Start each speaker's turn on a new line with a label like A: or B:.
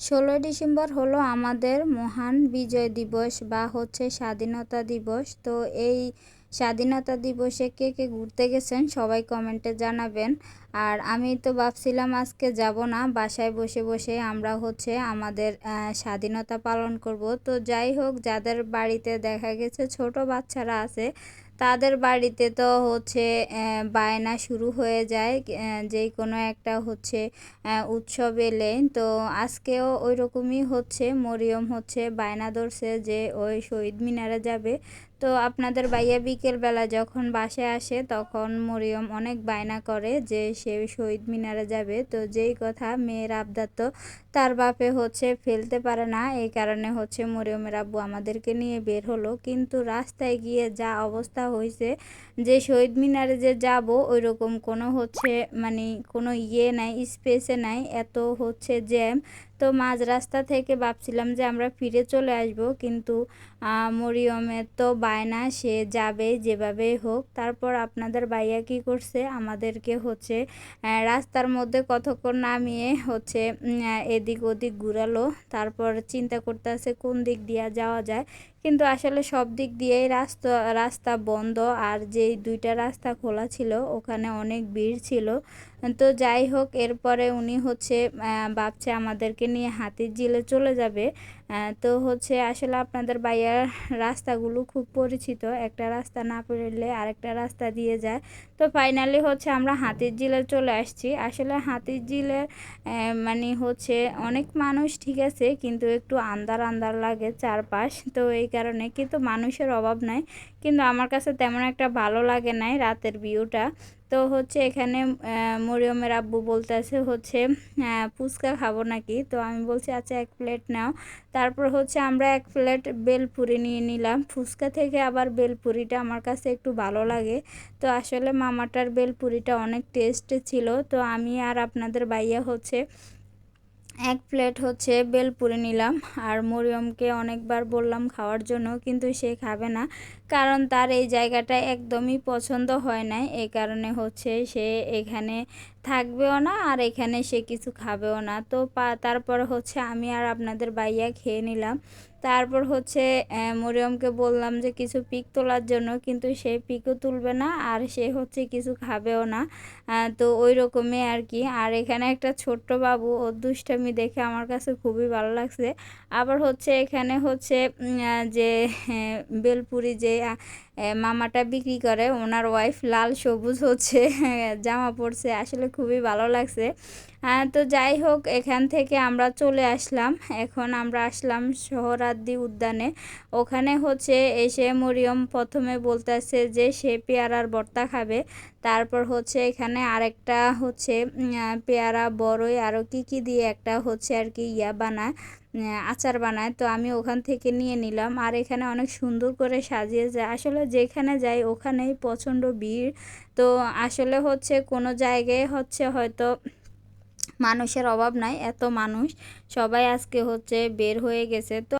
A: ষোলোই ডিসেম্বর হলো আমাদের মহান বিজয় দিবস বা হচ্ছে স্বাধীনতা দিবস। তো এই স্বাধীনতা দিবসে কে কে ঘুরতে গেছেন সবাই কমেন্টে জানাবেন। আর আমি তো ভাবছিলাম আজকে যাব না, বাসায় বসে বসে আমরা হচ্ছে আমাদের স্বাধীনতা পালন করব। তো যাই হোক, যাদের বাড়িতে দেখা গেছে ছোট বাচ্চারা আছে, তাদের বাড়িতে তো হচ্ছে বায়না শুরু হয়ে যায় যেই কোনো একটা হচ্ছে উৎসব এলে। তো আজকেও ওই রকমই হচ্ছে, মরিয়ম হচ্ছে বায়না ধরছে যে ওই শহীদ মিনারে যাবে। তো আপনাদের বাইয়া বিকেলবেলা যখন বাসায় আসে, তখন মরিয়ম অনেক বায়না করে যে সে শহীদ মিনারে যাবে। তো যেই কথা মেয়ের আবদার তো তার বাপে হচ্ছে ফেলতে পারে না। এই কারণে হচ্ছে মরিয়মের আব্বু আমাদেরকে নিয়ে বের হলো। কিন্তু রাস্তায় গিয়ে যা অবস্থা হয়েছে, যে শহীদ মিনারে যে যাব ওই রকম কোনো হচ্ছে মানে কোনো ইয়ে নাই, স্পেসে নাই। এত হচ্ছে জ্যাম তো মাঝ রাস্তা থেকে ভাবছিলাম যে আমরা ফিরে চলে আসব, কিন্তু মরিয়মের তো বায়না সে যাবে যেভাবে হোক। তারপর আপনাদের বাইয়া কি করছে? আমাদেরকে হচ্ছে রাস্তার মধ্যে কতক্ষণ নামিয়ে হচ্ছে এদিক ওদিক ঘুরালো। তারপর চিন্তা করতে আছে কোন দিক দিয়া যাওয়া যায়। কিন্তু আসলে সব দিক দিয়েই রাস্তা রাস্তা বন্ধ আর যে দুইটা রাস্তা খোলা ছিল ওখানে অনেক ভিড় ছিল। তো যাই হোক, এরপরে উনি হচ্ছে ভাবছে আমাদেরকে নিয়ে হাতির জিলে চলে যাবে। তো হচ্ছে আসলে আপনাদের বাইয়ার রাস্তাগুলো খুব পরিচিত। একটা রাস্তা না পেরলে আরেকটা রাস্তা দিয়ে যায়। তো ফাইনালি হচ্ছে আমরা হাতির জিলে চলে আসছি। আসলে হাতির জিলে মানে হচ্ছে অনেক মানুষ ঠিক আছে, কিন্তু একটু আন্দার আন্দার লাগে চারপাশ। তো এই কারণে কিন্তু মানুষের অভাব নাই। কিন্তু আমার কাছে তেমন একটা ভালো লাগে নাই রাতের ভিউটা তো হচ্ছে এখানে মরিয়মের আব্বু বলতেছে হচ্ছে ফুচকা খাব নাকি? তো আমি বলছি আচ্ছা এক প্লেট নাও। তারপর হচ্ছে আমরা এক প্লেট বেলপুরি নিয়ে নিলাম। ফুচকা থেকে আবার বেলপুরিটা আমার কাছে একটু ভালো লাগে। তো আসলে মামাটার বেলপুরিটা অনেক টেস্ট ছিল। তো আমি আর আপনাদের বাইয়া হচ্ছে এক প্লেট হচ্ছে বেলপুরি নিলাম আর মরিয়মকে অনেকবার বললাম খাওয়ার জন্য, কিন্তু সে খাবে না। কারণ তার এই জায়গাটা একদমই পছন্দ হয় না এই কারণে হচ্ছে সে এখানে থাকবেও না আর এখানে সে কিছু খাবেও না। তো তারপর হচ্ছে আমি আর আপনাদের বাইয়া খেয়ে নিলাম। তারপর হচ্ছে মরিয়মকে বললাম যে কিছু পিক তোলার জন্য, কিন্তু সে পিকও তুলবে না আর সে হচ্ছে কিছু খাবেও না। তো ওই রকমই আর কি। আর এখানে একটা ছোট্ট বাবু, ও দুষ্টামি দেখে আমার কাছে খুবই ভালো লাগছে। আবার হচ্ছে এখানে হচ্ছে যে বেলপুরি যে মামাটা বিক্রি করে, ওনার ওয়াইফ লাল সবুজ হচ্ছে, জামা পরছে, আসলে খুবই ভালো লাগছে। তো যাই হোক, এখান থেকে আমরা চলে আসলাম। এখন আমরা আসলাম শহরাদ্দি উদ্যানে। ওখানে হচ্ছে এসে মরিয়ম প্রথমে বলতেছে যে, সে পেয়ারার ভর্তা খাবে। তারপর হচ্ছে এখানে আরেকটা হচ্ছে পেয়ারা বড়ই আরও কি কি দিয়ে একটা হচ্ছে আর কি ইয়া বানায়। আচার বানায়। তো আমি ওখান থেকে নিয়ে নিলাম। আর এখানে অনেক সুন্দর করে সাজিয়ে যায়। আসলে যেখানে যাই ওখানেই প্রচণ্ড ভিড়। তো আসলে হচ্ছে কোনো জায়গায় হচ্ছে হয়তো মানুষের অভাব নাই। এত মানুষ। সবাই আজকে হচ্ছে বের হয়ে গেছে। তো